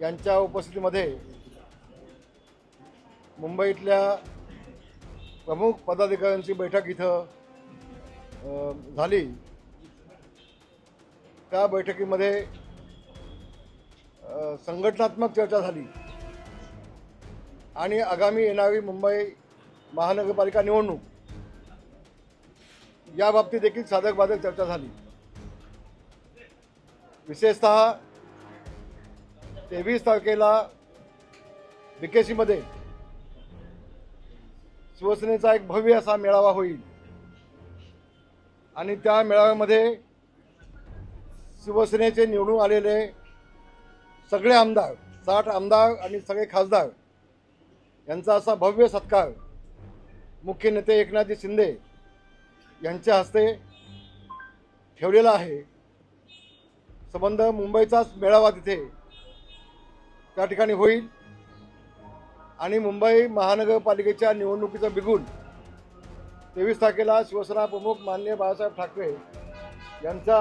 यांच्या उपस्थितीमध्ये मुंबईतल्या प्रमुख पदाधिकाऱ्यांची बैठक इथं झाली. त्या बैठकीमध्ये संघटनात्मक चर्चा झाली. आणि आगामी येणारी मुंबई महानगरपालिका निवडणूक या बाबतीत देखील साधक बाधक चर्चा झाली. विशेषतः तेवीस तारखेला बीकेसीमध्ये शिवसेनेचा एक भव्य असा मेळावा होईल. आणि त्या मेळाव्यामध्ये शिवसेनेचे निवडून आलेले सगळे आमदार साठ आमदार आणि सगळे खासदार यांचा असा भव्य सत्कार मुख्य नेते एकनाथजी शिंदे यांच्या हस्ते ठेवलेला आहे. संबंध मुंबईचाच मेळावा तिथे त्या ठिकाणी होईल. आणि मुंबई महानगरपालिकेच्या निवडणुकीचं बिगुल तेवीस तारखेला शिवसेना प्रमुख मान्य बाळासाहेब ठाकरे यांचा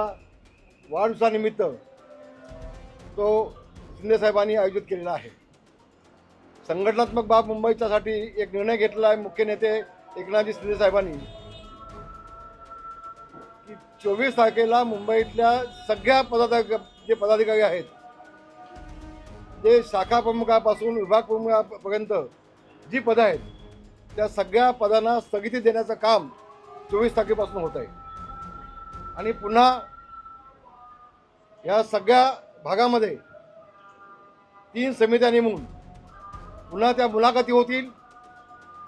वाढदिवसानिमित्त तो शिंदेसाहेबांनी आयोजित केलेला आहे. संघटनात्मक बाब मुंबईच्यासाठी एक निर्णय घेतलेला आहे. मुख्य नेते एकनाथजी शिंदेसाहेबांनी चोवीस तारखेला मुंबईतल्या सगळ्या पदाधिक जे पदाधिकारी आहेत जे शाखा प्रमुखापासून विभाग प्रमुखापर्यंत जी पदं आहेत त्या सगळ्या पदांना स्थगिती देण्याचं काम चोवीस तारखेपासून होत आहे. आणि पुन्हा या सगळ्या भागामध्ये तीन समित्या नेमून पुन्हा त्या मुलाखती होतील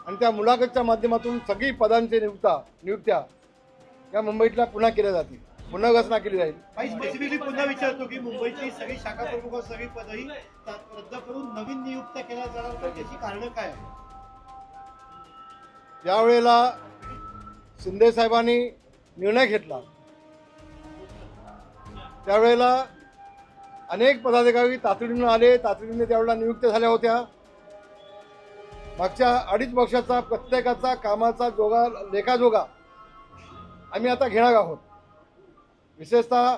आणि त्या मुलाखतच्या माध्यमातून सगळी पदांचे नियुक्ता नियुक्त्या या मुंबईतल्या पुन्हा केल्या जातील. पुनर्रचना केली जाईल. काही स्पेसिफिकली पुन्हा विचारतो की मुंबईची सगळी शाखा प्रमुख सगळी पदही रद्द करून नवीन नियुक्त केल्या जाणार तर त्याची कारण काय? आहे? यावेळेला शिंदे साहेबांनी निर्णय घेतला. त्यावेळेला अनेक पदाधिकारी तातडीनं आले तातडीने त्यावेळेला नियुक्त झाल्या होत्या. मागच्या अडीच वर्षाचा प्रत्येकाचा कामाचा जोगा लेखाजोगा आम्ही आता घेणार आहोत. विशेषतः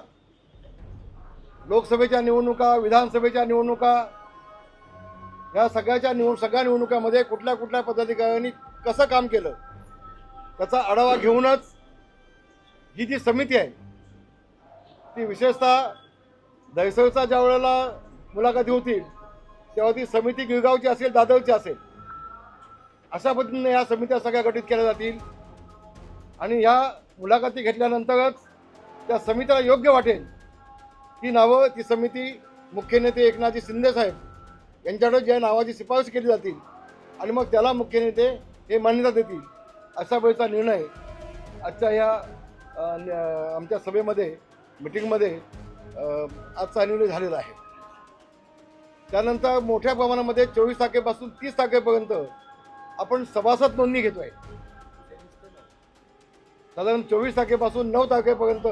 लोकसभेच्या निवडणुका विधानसभेच्या निवडणुका या सगळ्याच्या निवड सगळ्या निवडणुकामध्ये कुठल्या कुठल्या पदाधिकाऱ्यांनी कसं काम केलं त्याचा आढावा घेऊनच ही जी समिती आहे ती विशेषतः दहिसरचा ज्या वेळेला मुलाखती होतील तेव्हा ती समिती गिरगावची असेल दादरची असेल अशा पद्धतीने या समित्या सगळ्या गठीत केल्या जातील. आणि या मुलाखती घेतल्यानंतरच त्या समितीला योग्य वाटेल. ती नावं ती समिती मुख्य नेते एकनाथजी शिंदे साहेब यांच्याकडे ज्या नावाची शिफारस केली जातील आणि मग त्याला मुख्य नेते हे मान्यता देतील अशा वेळेचा निर्णय आजच्या या आमच्या सभेमध्ये मिटिंगमध्ये आजचा निर्णय झालेला आहे. त्यानंतर मोठ्या प्रमाणामध्ये चोवीस तारखेपासून तीस तारखेपर्यंत आपण सभासद नोंदणी घेतो आहे साधारण चोवीस तारखेपासून नऊ तारखेपर्यंत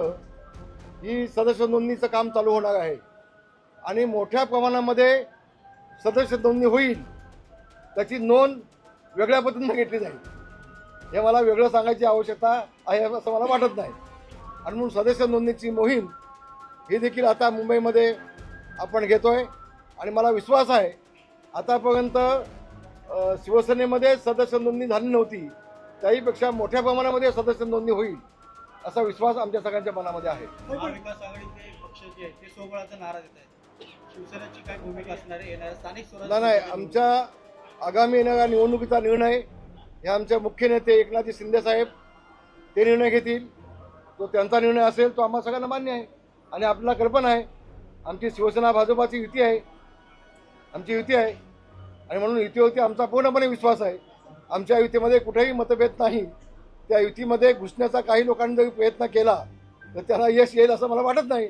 ही सदस्य नोंदणीचं काम चालू होणार आहे. आणि मोठ्या प्रमाणामध्ये सदस्य नोंदणी होईल त्याची नोंद वेगळ्या पद्धतीनं घेतली जाईल. हे मला वेगळं सांगायची आवश्यकता आहे असं मला वाटत नाही. आणि म्हणून सदस्य नोंदणीची मोहीम ही देखील आता मुंबईमध्ये आपण घेतोय. आणि मला विश्वास आहे आतापर्यंत शिवसेनेमध्ये सदस्य नोंदणी झाली नव्हती. त्याहीपेक्षा मोठ्या प्रमाणामध्ये सदस्य नोंदणी होईल असा विश्वास आमच्या सगळ्यांच्या मनामध्ये आहे. महाविकास आघाडीचे पक्ष जे आहेत ते सोबळाचा नारा देत आहेत. शिवसेनेची काय भूमिका असणार आहे? येणाऱ्या स्थानिक स्वराज्य नाही आमच्या आगामी येणाऱ्या निवडणुकीचा निर्णय हे आमचे मुख्य नेते एकनाथजी शिंदे साहेब ते निर्णय घेतील. तो त्यांचा निर्णय असेल तो आम्हा सगळ्यांना मान्य आहे. आणि आपल्याला कल्पना आहे आमची शिवसेना भाजपाची युती आहे आमची युती आहे. आणि म्हणून युतीवरती आमचा पूर्णपणे विश्वास आहे. आमच्या युतीमध्ये कुठेही मतभेद नाही. त्या युतीमध्ये घुसण्याचा काही लोकांनी जरी प्रयत्न केला तर त्याला यश येईल असं मला वाटत नाही.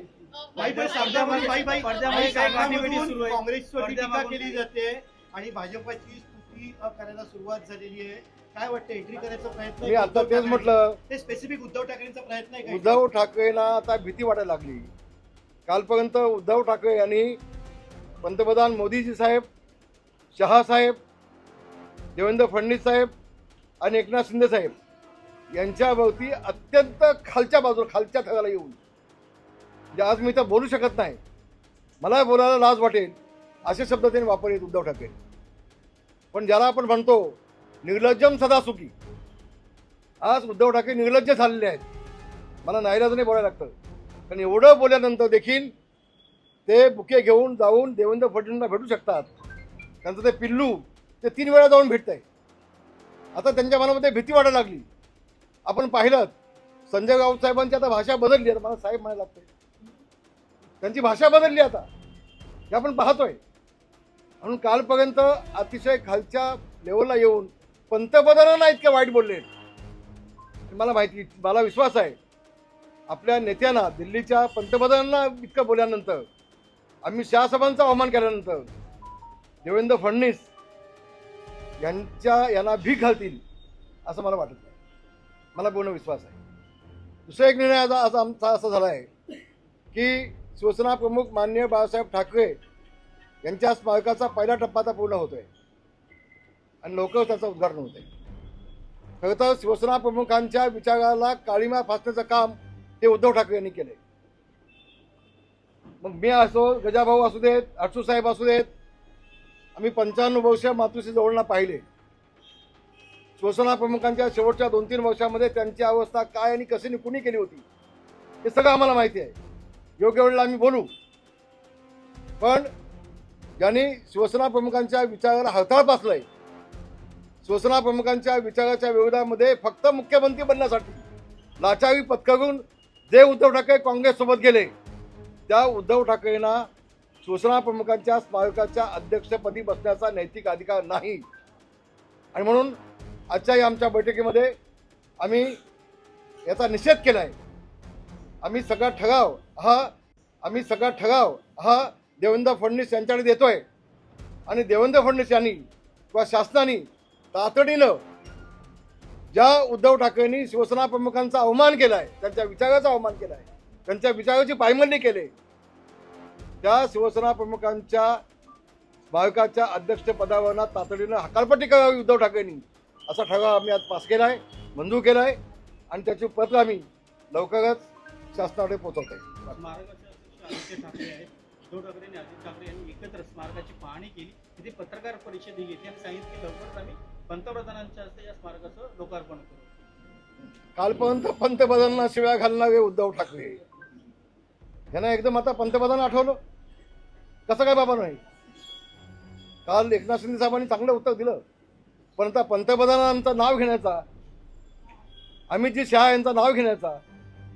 टीका केली जाते आणि भाजपची स्तुती करायला सुरुवात झालेली आहे. काय वाटतं एंट्री करायचा प्रयत्न मी आता उद्धव तेच म्हटलं. ते स्पेसिफिक उद्धव ठाकरेंचा प्रयत्न आहे उद्धव ठाकरेंना आता भीती वाटायला लागली. कालपर्यंत उद्धव ठाकरे यांनी पंतप्रधान मोदीजी साहेब शहा साहेब देवेंद्र फडणवीस साहेब आणि एकनाथ शिंदे साहेब यांच्याभोवती अत्यंत खालच्या बाजूला खालच्या थराला येऊन. जे आज मी तर बोलू शकत नाही. मला बोलायला लाज वाटेल. असे शब्द त्यांनी वापरले उद्धव ठाकरे. पण ज्याला आपण म्हणतो निर्लज्जम सदा सुखी आज उद्धव ठाकरे निर्लज्ज झालेले आहेत. मला नाईलाजाने बोलायला लागतं. कारण एवढं बोलल्यानंतर देखील ते बुके घेऊन जाऊन देवेंद्र फडणवीसला भेटू शकतात. त्यांचं ते पिल्लू ते तीन वेळा जाऊन भेटत आहे आता त्यांच्या मनामध्ये भीती वाटायला लागली. आपण पाहिलं संजय राऊत साहेबांची आता भाषा बदलली आता मला साहेब म्हणायला लागते त्यांची भाषा बदलली आता. हे आपण पाहतोय. म्हणून कालपर्यंत अतिशय खालच्या लेवलला येऊन पंतप्रधानांना इतके वाईट बोलले. मला माहिती मला विश्वास आहे. आपल्या नेत्यांना दिल्लीच्या पंतप्रधानांना इतकं बोलल्यानंतर आम्ही शहासाहेबांचा अवमान केल्यानंतर देवेंद्र फडणवीस यांच्या यांना भीक घालतील असं मला वाटत नाही. मला पूर्ण विश्वास आहे. दुसरा एक निर्णय आज आज आमचा असा झाला आहे की शिवसेना प्रमुख मान्य बाळासाहेब ठाकरे यांच्या स्मारकाचा पहिला टप्पा आता पूर्ण आहे आणि लवकर त्याचं उद्घाटन होतंय. खरं तर शिवसेना प्रमुखांच्या विचाराला काळीमा फासण्याचं काम ते उद्धव ठाकरे यांनी केलंय. मग मी असो गजाभाऊ असू देत अक्षू साहेब असू देत आम्ही पंच्याण्णव वर्ष मातृश्री जवळना पाहिले. श्वसना प्रमुखांच्या शेवटच्या दोन तीन वर्षामध्ये त्यांची अवस्था काय आणि कशी कुणी केली होती हे सगळं आम्हाला माहिती आहे. योग्य वेळेला आम्ही बोलू. पण ज्यांनी शिवसेना प्रमुखांच्या विचाराला हळताळ पासलंय शिवसेना प्रमुखांच्या विचाराच्या विरोधामध्ये फक्त मुख्यमंत्री बनण्यासाठी लाचारी पत्करून जे उद्धव ठाकरे काँग्रेससोबत गेले त्या उद्धव ठाकरेंना सूचना प्रमुखांच्या स्मारकाच्या अध्यक्षपदी बसण्याचा नैतिक अधिकार नाही. आणि म्हणून आजच्या या आमच्या बैठकीमध्ये आम्ही याचा निषेध केला आहे आम्ही सगळा ठराव हा आम्ही सगळा ठराव हा देवेंद्र फडणवीस यांच्याकडे देतोय. आणि देवेंद्र फडणवीस यांनी किंवा शासनाने तातडीनं ज्या उद्धव ठाकरेंनी शिवसेना प्रमुखांचा अवमान आहे त्यांच्या विचाराचा अवमान केला आहे त्यांच्या विचाराची पायमल्ली केली त्या शिवसेना प्रमुखांच्या स्मारकाच्या अध्यक्षपदावरना तातडीनं हकालपट्टी करावी उद्धव ठाकरेंनी. असा ठराव आम्ही आज पास केला आहे मंजूर केला आहे आणि त्याची पत्र आम्ही लवकरच शासनाकडे पोहोचवत आहे स्मारकाचे अध्यक्ष आदित्य ठाकरे आहेत. उद्धव ठाकरे आणि आदित्य ठाकरे यांनी एकत्र स्मारकाची पाहणी केली. तिथे पत्रकार परिषदही घेतली. आणि सांगितलं की लवकरच आम्ही पंतप्रधानांच्या हस्ते या स्मारकाचं लोकार्पण करू. कालपर्यंत पंतप्रधानांना शिव्या घालणारे उद्धव ठाकरे. ह्यांना एकदम आता पंतप्रधान आठवलं. कसं काय बाबा नाही? काल एकनाथ शिंदे साहेबांनी चांगलं उत्तर दिलं. पण आता पंतप्रधानांचं नाव घेण्याचा अमितजी शहा यांचं नाव घेण्याचा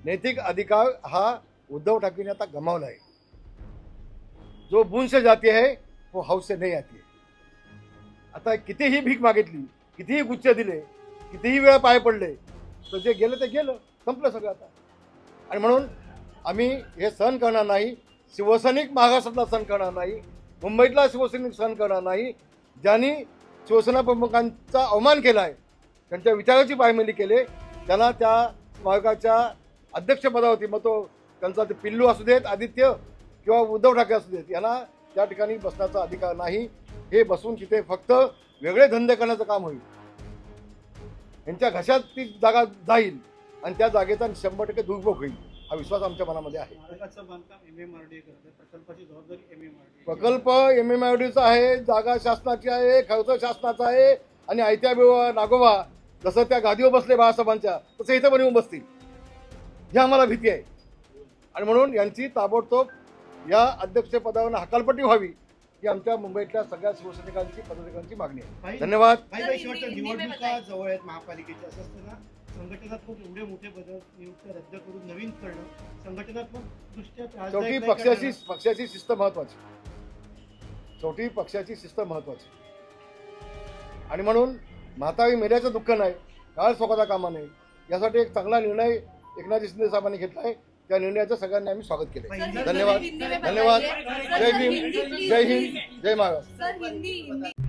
नैतिक अधिकार हा उद्धव ठाकरेने आता गमावला आहे. जो बुंश जाती है वो हौस से नहीं आती आता कितीही भीक मागितली कितीही गुच्छ दिले कितीही वेळा पाय पडले तर जे गेलं ते गेलं संपलं सगळं आता. आणि म्हणून आम्ही हे सहन करणार नाही. शिवसैनिक महाराष्ट्रातला सण करणार नाही. मुंबईतला शिवसैनिक सण करणार नाही. ज्यांनी शिवसेना प्रमुखांचा अवमान केला आहे त्यांच्या विचाराची पायमली केले त्यांना त्या स्मारकाच्या अध्यक्षपदावरती मग तो त्यांचा ते पिल्लू असू देत आदित्य किंवा उद्धव ठाकरे असू देत यांना त्या ठिकाणी बसण्याचा अधिकार नाही. हे बसून तिथे फक्त वेगळे धंदे करण्याचं काम होईल. यांच्या घशात ती जागा जाईल आणि त्या जागेचा शंभर टक्के दुरुपयोग होईल. हा विश्वास आमच्या मनामध्ये आहे. एम एम आर आर प्रकल्प एम एम आय डीचा आहे. जागा शासनाची आहे खर्च शासनाचा आहे आणि आयत्या बिवा नागोबा जसं त्या गादीवर बसले बाळासाहेबांच्या तसं इथं पण येऊन बसतील. ही आम्हाला भीती आहे. आणि म्हणून यांची ताबडतोब या अध्यक्षपदावर हकालपट्टी व्हावी. ही आमच्या मुंबईतल्या सगळ्या शिवसैनिकांची पदाधिकाऱ्यांची मागणी आहे. धन्यवाद. भाई भाई शेवटच्या निवडणुका जवळ आहेत महापालिकेच्या. असं असताना संघटनात्मक एवढे मोठे बदल नियुक्त रद्द करून नवीन करणं संघटनात्मक दृष्ट्या शेवटी पक्षाची? पक्षाची शिस्त महत्वाची. शेवटी पक्षाची शिस्त महत्वाची. आणि म्हणून म्हातारी मेल्याचं दुःख नाही काळ स्वतःचा कामा नाही. यासाठी एक चांगला निर्णय एकनाथ शिंदे साहेबांनी घेतला आहे. त्या निर्णयाचं सगळ्यांनी आम्ही स्वागत केलं धन्यवाद. धन्यवाद। जय भीम. जय हिंद. जय हिंदी.